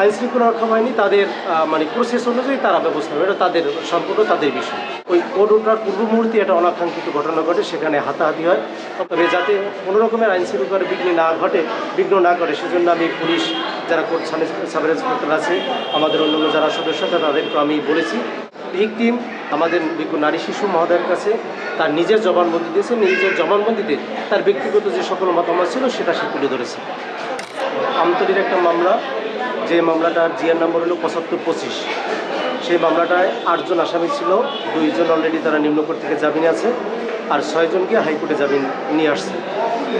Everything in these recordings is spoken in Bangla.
আইন শৃঙ্খলা রক্ষা বাহিনী তাদের মানে প্রসেস অনুযায়ী তারা ব্যবস্থা নেবে, এটা তাদের সম্পূর্ণ তাদের বিষয়। ওই কোর্ট ওঠার পূর্ব মুহূর্তে একটা অনাকাঙ্ক্ষিত ঘটনা ঘটে, সেখানে হাতাহাতি হয়। তবে যাতে কোনো রকমের আইন শৃঙ্খলার বিঘ্ন না ঘটে, বিঘ্ন না করে সেজন্য আমি পুলিশ যারা কোর্ট সাব ইন্সপেক্টর আছে, আমাদের অন্যান্য যারা সদস্য তাদেরকে আমি বলেছি। ভিকটিম আমাদের বিজ্ঞ নারী শিশু মহোদয়ের কাছে তার নিজের জবানবন্দি দিয়েছে, নিজের জবানবন্দিতে তার ব্যক্তিগত যে সকল মতামত ছিল, সেটা সে তুলে ধরেছে। আমতলির একটা মামলা যে মামলাটার জিয়ার নম্বর হলো পঁচাত্তর পঁচিশ। সেই মামলাটায় আটজন আসামি ছিল, দুইজন অলরেডি তারা নিম্নকোর্ট থেকে জামিনে আছে আর ছয়জনকে হাইকোর্টে জামিন নিয়ে আসছে।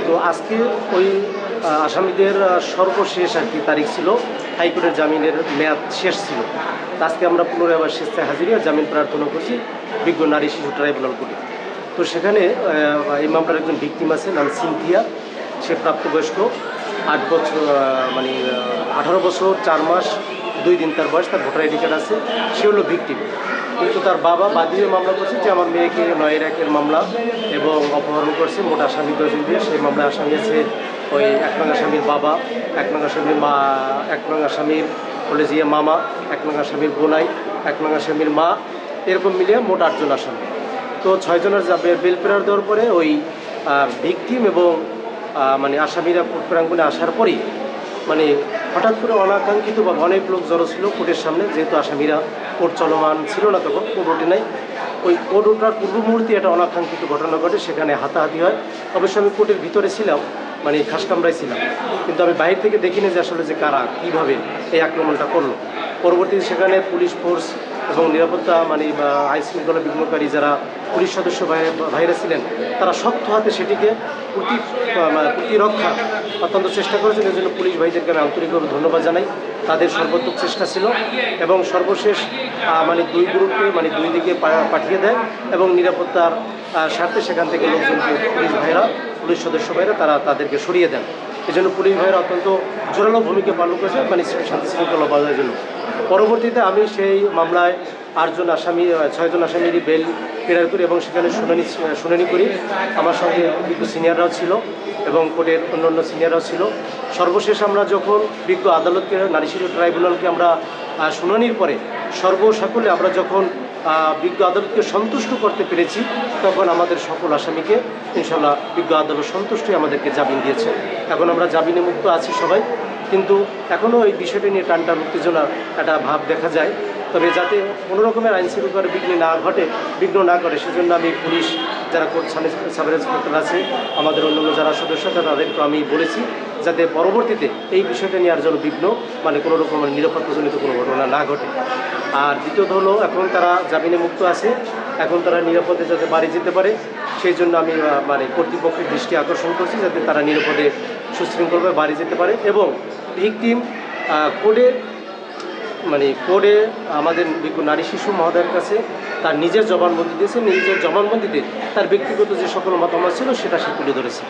তো আজকে ওই আসামিদের সর্বশেষ আর কি তারিখ ছিল, হাইকোর্টের জামিনের মেয়াদ শেষ ছিল। আজকে আমরা পুনরায় আবার স্বেচ্ছায় হাজিরে জামিন প্রার্থনা করছি বিজ্ঞ নারী শিশু ট্রাইব্যুনাল কোর্টে। তো সেখানে এই মামলার একজন ভিক্টিম আছে, নাম সিনথিয়া। সে প্রাপ্তবয়স্ক, আট বছর মানে আঠারো বছর, চার মাস, দুই দিন তার বয়স, তার ভোটার আইডি কার্ড আছে, সে হলো ভিকটিম কিন্তু তার বাবা বাদীয় মামলা করছে যে আমার মেয়েকে নয় একের মামলা এবং অপহরণ করছে, মোট আসামি দশজন দিয়ে। সেই মামলায় আসামি আছে ওই এক নং আসামির বাবা, এক নং আসামির মা, এক নং আসামির হলে যে মামা, এক নং আসামির বোনাই, এক নং আসামির মা, এরকম মিলিয়ে মোট আটজন আসামি। তো ছয়জনের যাবে বেল প্রেয়ার দেওয়ার পরে ওই ভিকটিম এবং মানে আসামিরা কোর্ট প্রাঙ্গণে আসার পরেই মানে হঠাৎ করে অনাকাঙ্ক্ষিত বা অনেক লোক জড়ো ছিল কোর্টের সামনে, যেহেতু আসামিরা কোর্ট চলমান ছিল না তখন, কোর্ট ওঠে নাই। ওই কোর্ট ওঠার পূর্ব মুহূর্তে একটা অনাকাঙ্ক্ষিত ঘটনা ঘটে, সেখানে হাতাহাতি হয়। অবশ্য আমি কোর্টের ভিতরে ছিলাম মানে খাস কামরায় ছিলাম। কিন্তু আমি বাইরে থেকে দেখিনি যে আসলে যে কারা কীভাবে এই আক্রমণটা করল। পরবর্তীতে সেখানে পুলিশ ফোর্স এবং নিরাপত্তা মানে বা আইন শৃঙ্খলা বিঘ্নকারী যারা পুলিশ সদস্য ভাই- ভাইরা ছিলেন, তারা শক্ত হাতে সেটিকে প্রতি মানে প্রতিরক্ষা অত্যন্ত চেষ্টা করেছেন এই জন্য পুলিশ ভাইদেরকে আমি আন্তরিকভাবে ধন্যবাদ জানাই। তাদের সর্বোত্তম চেষ্টা ছিল এবং সর্বশেষ মানে দুই গ্রুপকে মানে দুই দিকে পাঠিয়ে দেয় এবং নিরাপত্তার স্বার্থে সেখান থেকে লোকজনকে পুলিশ ভাইরা, পুলিশ সদস্য ভাইরা তারা তাদেরকে সরিয়ে দেন। এই জন্য পুলিশ ভাইয়ের অত্যন্ত জোরালো ভূমিকা পালন করেছে মানে শান্তি শৃঙ্খলা বজায়ের জন্য। পরবর্তীতে আমি সেই মামলায় আটজন আসামি ছয়জন আসামিরই বেল ক্লিয়ার করি এবং সেখানে শুনানি শুনানি করি। আমার সঙ্গে বিজ্ঞ সিনিয়ররাও ছিল এবং কোর্টের অন্যান্য সিনিয়ররাও ছিল। সর্বশেষ আমরা যখন বিজ্ঞ আদালতকে, নারী শিশু ট্রাইব্যুনালকে আমরা শুনানির পরে সর্বসাকলে আমরা যখন বিজ্ঞ আদালতকে সন্তুষ্ট করতে পেরেছি, তখন আমাদের সকল আসামিকে ইনশাল্লাহ বিজ্ঞ আদালত সন্তুষ্টই আমাদেরকে জামিন দিয়েছে। এখন আমরা জামিনে মুক্ত আছি সবাই। কিন্তু এখনও এই বিষয়টি নিয়ে টানটান উত্তেজনার একটা ভাব দেখা যায়। তবে যাতে কোনো রকমের আইন শৃঙ্খলার বিঘ্ন না ঘটে, বিঘ্ন না করে, সেজন্য আমি পুলিশ যারা কোর্ট সাব ইন্সপেক্টর আছে, আমাদের অন্যান্য যারা সদস্য আছে তাদেরকে আমি বলেছি যাতে পরবর্তীতে এই বিষয়টা নিয়ে আর যেন বিঘ্ন মানে কোনো রকমের নিরাপত্তাজনিত কোনো ঘটনা না ঘটে। আর দ্বিতীয়ত হলো, এখন তারা জামিনে মুক্ত আছে, এখন তারা নিরাপদে যাতে বাড়ি যেতে পারে, সেই জন্য আমি মানে কর্তৃপক্ষের দৃষ্টি আকর্ষণ করছি যাতে তারা নিরাপদে সুশৃঙ্খলভাবে বাড়ি যেতে পারে এবং ভিকটিম কোর্টে মানে কোর্টে আমাদের নারী শিশু মহোদয়ের কাছে তার নিজের জবানবন্দি দিয়েছে, নিজের জবানবন্দিতে তার ব্যক্তিগত যে সকল মতামত ছিল সেটা সে তুলে ধরেছে।